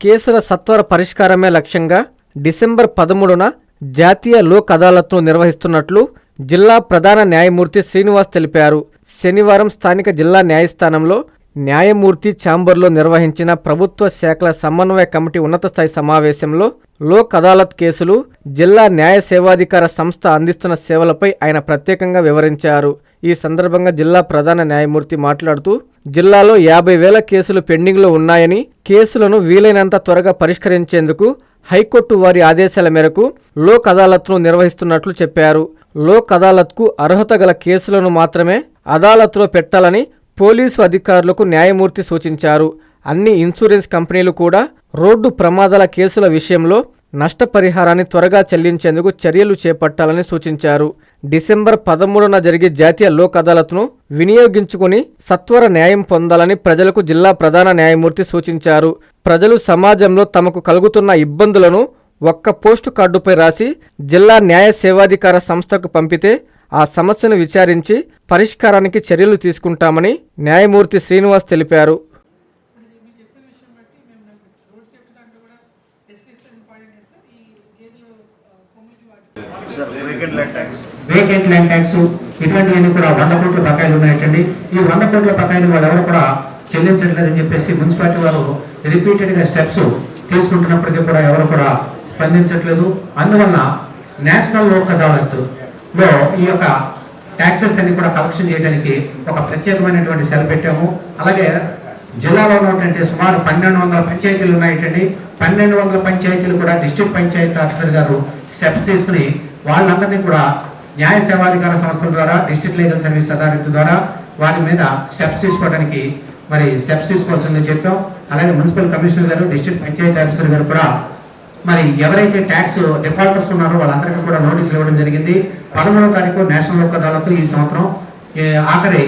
కేసుల సత్వర పరిష్కారమే లక్ష్యంగా డిసెంబర్ పదమూడున జాతీయ లోక్ అదాలత్ను నిర్వహిస్తున్నట్లు జిల్లా ప్రధాన న్యాయమూర్తి శ్రీనివాస్ తెలిపారు. శనివారం స్థానిక జిల్లా న్యాయస్థానంలో న్యాయమూర్తి ఛాంబర్లో నిర్వహించిన ప్రభుత్వ శాఖల సమన్వయ కమిటీ ఉన్నత స్థాయి సమావేశంలో లోక్ అదాలత్ కేసులు జిల్లా న్యాయ సేవాధికార సంస్థ అందిస్తున్న సేవలపై ఆయన ప్రత్యేకంగా వివరించారు. ఈ సందర్భంగా జిల్లా ప్రధాన న్యాయమూర్తి మాట్లాడుతూ జిల్లాలో యాభై వేల కేసులు పెండింగ్లో ఉన్నాయని కేసులను వీలైనంత త్వరగా పరిష్కరించేందుకు హైకోర్టు వారి ఆదేశాల మేరకు లోక్ అదాలత్ను నిర్వహిస్తున్నట్లు చెప్పారు. లోక్ అదాలత్కు అర్హత గల కేసులను మాత్రమే అదాలత్లో పెట్టాలని పోలీసు అధికారులకు న్యాయమూర్తి సూచించారు. అన్ని ఇన్సూరెన్స్ కంపెనీలు కూడా రోడ్డు ప్రమాదాల కేసుల విషయంలో నష్టపరిహారాన్ని త్వరగా చెల్లించేందుకు చర్యలు చేపట్టాలని సూచించారు. డిసెంబర్ పదమూడున జరిగే జాతీయ లోక్ అదాలత్ను వినియోగించుకుని సత్వర న్యాయం పొందాలని ప్రజలకు జిల్లా ప్రధాన న్యాయమూర్తి సూచించారు. ప్రజలు సమాజంలో తమకు కలుగుతున్న ఇబ్బందులను ఒక్క పోస్టు కార్డుపై రాసి జిల్లా న్యాయ సేవాధికార సంస్థకు పంపితే ఆ సమస్యను విచారించి పరిష్కారానికి చర్యలు తీసుకుంటామని న్యాయమూర్తి శ్రీనివాస్ తెలిపారు ఇప్పుడు ఇది మీరు చెప్పిన విషయం బట్టి మేము నాకు రోడ్ సేఫ్టీ దాంట్లో కూడా ఎస్కేషన్ ఇంపార్టెంట్ సార్ ఈ గేదెలు ఆ, కొమ్ములకి వాటి వేకెంట్ ల్యాండ్ ట్యాక్స్ ఇటువంటివన్నీ కూడా వంద కోట్ల బకాయిలు ఉన్నాయంటండి. ఈ వంద కోట్ల బకాయిలు వాళ్ళు ఎవరు కూడా చెల్లించట్లేదని చెప్పేసి మున్సిపాలిటీ వారు రిపీటెడ్గా స్టెప్స్ తీసుకుంటున్నప్పటికీ కూడా ఎవరు కూడా స్పందించట్లేదు. అందువల్ల నేషనల్ లోక్ అదాలత్లో ఈ యొక్క ట్యాక్సెస్ అన్ని కూడా కలెక్షన్ చేయడానికి ఒక ప్రత్యేకమైనటువంటి సెల్ పెట్టాము. అలాగే జిల్లాలో ఉన్నటువంటి సుమారు పన్నెండు వందల పంచాయతీలు ఉన్నాయటండి. పన్నెండు వందల పంచాయతీలు కూడా డిస్ట్రిక్ట్ పంచాయతీ ఆఫీసర్ గారు స్టెప్స్ తీసుకుని వాళ్ళందరినీ కూడా న్యాయ సేవాధికార సంస్థల ద్వారా డిస్ట్రిక్ట్ లీగల్ సర్వీస్ అథారిటీ ద్వారా వారి మీద స్టెప్స్ తీసుకోవడానికి మరి స్టెప్స్ తీసుకోవాల్సిందని చెప్పాం. అలాగే మున్సిపల్ కమిషనర్ గారు డిస్ట్రిక్ట్ పంచాయతీ ఆఫీసర్ గారు కూడా మరి ఎవరైతే ట్యాక్స్ డిఫాల్టర్స్ ఉన్నారో వాళ్ళందరికీ కూడా నోటీసులు ఇవ్వడం జరిగింది. పదమూడవ తారీఖు నేషనల్ లోక్ అదాలత్ ఈ సంవత్సరం ఆఖరి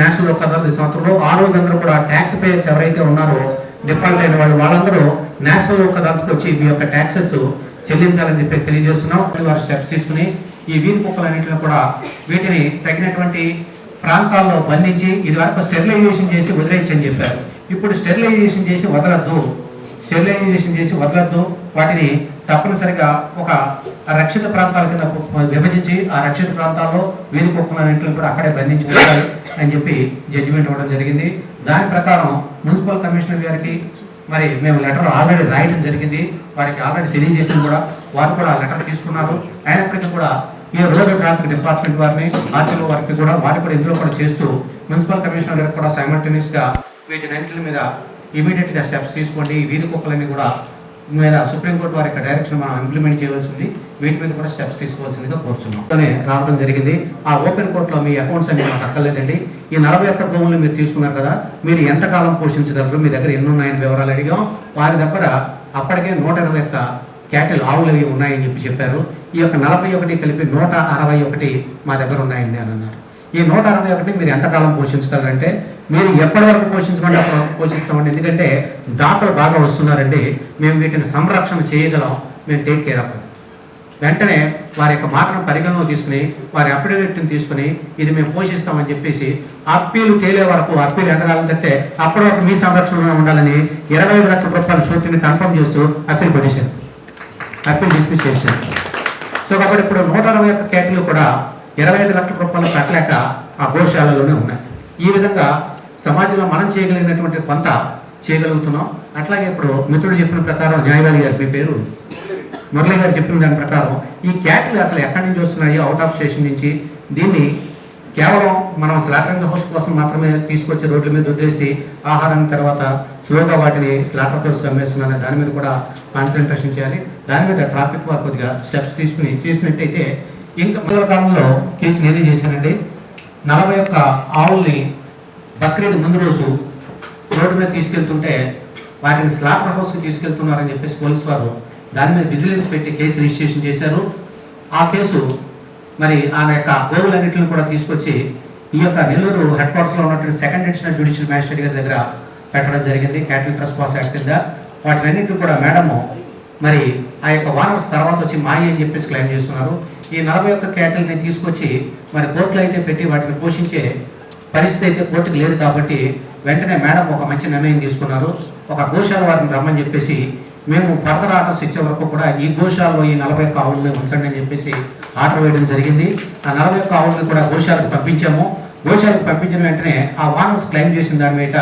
నేషనల్ లోక్ అదాలత్ ఈ సంవత్సరంలో ఆ రోజు అందరూ కూడా ట్యాక్స్ పేయర్స్ ఎవరైతే ఉన్నారో డిఫాల్ట్ అయిన వాళ్ళు వాళ్ళందరూ నేషనల్ యొక్క అదాలత్కి వచ్చి మీ యొక్క ట్యాక్సెస్ చెల్లించాలని చెప్పి తెలియజేస్తున్నాం. వారు స్టెప్స్ తీసుకుని ఈ వీధి కుక్కలన్నింటినీ కూడా వీటిని తగినటువంటి ప్రాంతాల్లో బంధించి ఇది వరకు స్టెరిలైజేషన్ చేసి వదిలేయచ్చని చెప్పారు. ఇప్పుడు స్టెరిలైజేషన్ చేసి వదలద్దు. స్టెరిలైజేషన్ చేసి వదలద్దు. వాటిని తప్పనిసరిగా ఒక రక్షిత ప్రాంతాల కింద విభజించి ఆ రక్షిత ప్రాంతాల్లో వీధి కుక్కలన్నింటిని కూడా అక్కడే బంధించి అని చెప్పి జడ్జిమెంట్ ఇవ్వడం జరిగింది. దాని ప్రకారం మున్సిపల్ కమిషనర్ గారికి మరి మేము లెటర్ ఆల్రెడీ రాయడం జరిగింది. వారికి ఆల్రెడీ తెలియజేసి కూడా. వారు కూడా లెటర్ తీసుకున్నారు. అయినప్పటికీ కూడా ఈ రోడ్డు ట్రాఫిక్ డిపార్ట్మెంట్ వారిని ఆర్టీఓ వారికి కూడా వారి కూడా ఇందులో కూడా చేస్తూ మున్సిపల్ కమిషనర్ గారికి కూడా సైమల్టేనియస్గా వీటి వీటినన్నింటి మీద ఇమీడియట్గా స్టెప్స్ తీసుకోండి. వీధి కుక్కలన్నీ కూడా మీద సుప్రీంకోర్టు వారి యొక్క డైరెక్షన్ మనం ఇంప్లిమెంట్ చేయవలసి ఉంది. వీటి మీద కూడా స్టెప్స్ తీసుకోవాల్సిందిగా కోరుచున్నాం. రావడం జరిగింది. ఆ ఓపెన్ కోర్టులో మీ అకౌంట్స్ అన్ని మాకు అక్కర్లేదండి. ఈ నలభై ఒక్క భూములు మీరు తీసుకున్నారు కదా మీరు ఎంతకాలం పోషించగలరు? మీ దగ్గర ఎన్ని ఉన్నాయని వివరాలు అడిగాం. వారి దగ్గర అప్పటికే నూట ఇరవై ఒక్క క్యాటిల్ ఆవులు అవి ఉన్నాయని చెప్పి చెప్పారు. ఈ యొక్క నలభై ఒకటి కలిపి నూట అరవై ఒకటి మా దగ్గర ఉన్నాయండి అని అన్నారు. ఈ నూట అరవై ఒకటి మీరు ఎంతకాలం పోషించగలరంటే మీరు ఎప్పటి వరకు పోషించమంటే అప్పటి పోషిస్తామండి. ఎందుకంటే దాతలు బాగా వస్తున్నారండి. మేము వీటిని సంరక్షణ చేయగలం. మేము టేక్ కేర్ అవ్వాలి వెంటనే వారి యొక్క మాటను పరిగణలో తీసుకుని వారి అఫిడవిట్ని తీసుకుని ఇది మేము పోషిస్తామని చెప్పేసి అప్పీలు తేలే వరకు అప్పీలు ఎంతకాలం అప్పటి వరకు మీ సంరక్షణలో ఉండాలని ఇరవై ఐదు లక్షల రూపాయల షూట్ని కన్ఫర్మ్ చేస్తూ అప్పీల్ కొట్టేశారు. అప్పీల్ డిస్మిస్ చేశారు. సో కాబట్టి ఇప్పుడు నూట అరవై ఒక్క కేటలు కూడా ఇరవై ఐదు లక్షల రూపాయలు కట్టలేక ఆ గోశాలలోనే ఉన్నాయి. ఈ విధంగా సమాజంలో మనం చేయగలిగినటువంటి కొంత చేయగలుగుతున్నాం. అట్లాగే ఇప్పుడు మిత్రుడు చెప్పిన ప్రకారం న్యాయవాది గారి మీ పేరు మురళి గారు చెప్పిన దాని ప్రకారం ఈ క్యాటిల్ అసలు ఎక్కడి నుంచి వస్తున్నాయి అవుట్ ఆఫ్ స్టేషన్ నుంచి దీన్ని కేవలం మనం స్లాటరింగ్ హౌస్ కోసం మాత్రమే తీసుకొచ్చి రోడ్ల మీద వదిలేసి ఆహారం తర్వాత స్లోగా వాటిని స్లాటర్ హౌస్ అమ్మేస్తున్నారనే దాని మీద కూడా కాన్సన్ట్రేషన్ చేయాలి. దాని మీద ట్రాఫిక్ వారు కొద్దిగా స్టెప్స్ తీసుకుని చేసినట్టయితే ఇంకా మొదల కాలంలో కేసు నేనే చేశానండి. నలభై ఒక్క ఆవుల్ని బక్రీద్ ముందు రోజు రోడ్డు మీద తీసుకెళ్తుంటే వాటిని స్లాటర్ హౌస్కి తీసుకెళ్తున్నారని చెప్పేసి పోలీసు వారు దాని మీద విజిలెన్స్ పెట్టి కేసు రిజిస్ట్రేషన్ చేశారు. ఆ కేసు మరి ఆమె యొక్క గోవులన్నింటిని కూడా తీసుకొచ్చి ఈ యొక్క నెల్లూరు హెడ్ క్వార్టర్స్లో ఉన్నటువంటి సెకండ్ అడిషనల్ జ్యుడిషియల్ మ్యాజిస్ట్రేట్ గారి దగ్గర పెట్టడం జరిగింది క్యాటిల్ ట్రస్ట్ పాస్ యాక్ట్ కింద. వాటినన్నింటినీ కూడా మేడము మరి ఆ యొక్క వానర్స్ తర్వాత వచ్చి మాయ అని చెప్పేసి క్లెయిమ్ చేస్తున్నారు. ఈ నలభై ఒక్క క్యాటిల్ని తీసుకొచ్చి మరి కోర్టులో అయితే పెట్టి వాటిని పోషించే పరిస్థితి అయితే కోర్టుకు లేదు కాబట్టి వెంటనే మేడం ఒక మంచి నిర్ణయం తీసుకున్నారు. ఒక గోశాల వారిని రమ్మని చెప్పేసి మేము ఫర్దర్ ఆర్డర్స్ ఇచ్చే వరకు కూడా ఈ గోశాలలో ఈ నలభై ఒక్క ఆవులని ఉంచండి అని చెప్పేసి ఆర్డర్ వేయడం జరిగింది. ఆ నలభై ఒక్క ఆవులని కూడా గోశాలకు పంపించాము. గోశాలకు పంపించిన వెంటనే ఆ వానర్స్ క్లెయిమ్ చేసిన దాని మీద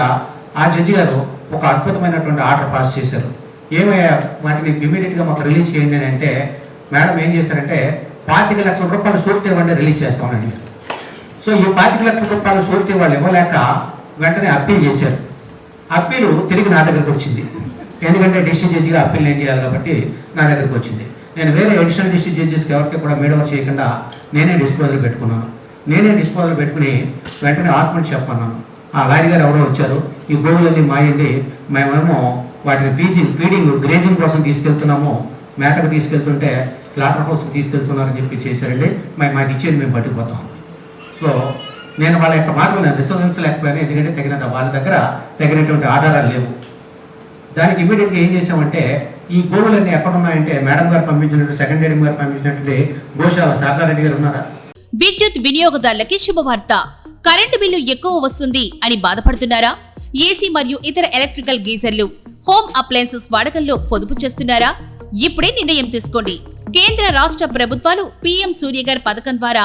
ఆ జడ్జి గారు ఒక అద్భుతమైనటువంటి ఆర్డర్ పాస్ చేశారు. ఏమయ్యా వాటిని ఇమీడియట్గా మాకు రిలీజ్ చేయండి అని అంటే మేడం ఏం చేశారంటే పాతిక లక్షల రూపాయలు షూరిటీ ఇవ్వండి రిలీజ్ చేస్తామని అడిగారు. సో ఈ పాతిక లక్షల రూపాయలు షూరిటీ వాళ్ళు ఇవ్వలేక వెంటనే అప్పీల్ చేశారు. అప్పీలు తిరిగి నా దగ్గరకు వచ్చింది. ఎందుకంటే డిస్ట్రిక్ట్ జడ్జిగా అప్పీల్ ఏం చేయాలి కాబట్టి నా దగ్గరకు వచ్చింది. నేను వేరే అడిషనల్ డిస్ట్రిక్ట్ జడ్జెస్కి ఎవరికి కూడా మేడవర్ చేయకుండా నేనే డిస్పోజల్ పెట్టుకున్నాను. నేనే డిస్పోజల్ పెట్టుకుని వెంటనే ఆర్ట్మెంట్ చెప్పన్నాను ఆ లారీ గారు ఎవరో వచ్చారు. ఈ గోవులన్నీ మాయండి మేమేమో వాటిని ఫీజింగ్ ఫీడింగ్ గ్రేజింగ్ కోసం తీసుకెళ్తున్నాము. మేతకు తీసుకెళ్తుంటే స్లాటర్ హౌస్కి తీసుకెళ్తున్నారని చెప్పి చేశారండి. మేము మాకు ఇచ్చేది మేము పట్టుకుపోతాం. సో నేను వాళ్ళ యొక్క మాటలు నేను విశ్వసించలేకపోయాను. ఎందుకంటే తగినంత వాళ్ళ దగ్గర తగినటువంటి ఆధారాలు లేవు. దానికి ఇమీడియట్గా ఏం చేసామంటే ఈ గోవులన్నీ ఎక్కడ ఉన్నాయంటే మేడం గారు పంపించినట్టు సెకండ్ మేడం గారు పంపించినటువంటి గోశాల శారదారెడ్డి గారు ఉన్నారా? విద్యుత్ వినియోగదారులకి శుభవార్త. కరెంటు బిల్లు ఎక్కువ వస్తుంది అని బాధపడుతున్నారా? ఏసీ మరియు ఇతర ఎలక్ట్రికల్ గీజర్లు హోమ్ అప్లయన్సెస్ వాడకంలో పొదుపు చేస్తున్నారా? ఇప్పుడే నిర్ణయం తీసుకోండి. కేంద్ర రాష్ట్ర ప్రభుత్వాలు పీఎం సూర్యగర్ పథకం ద్వారా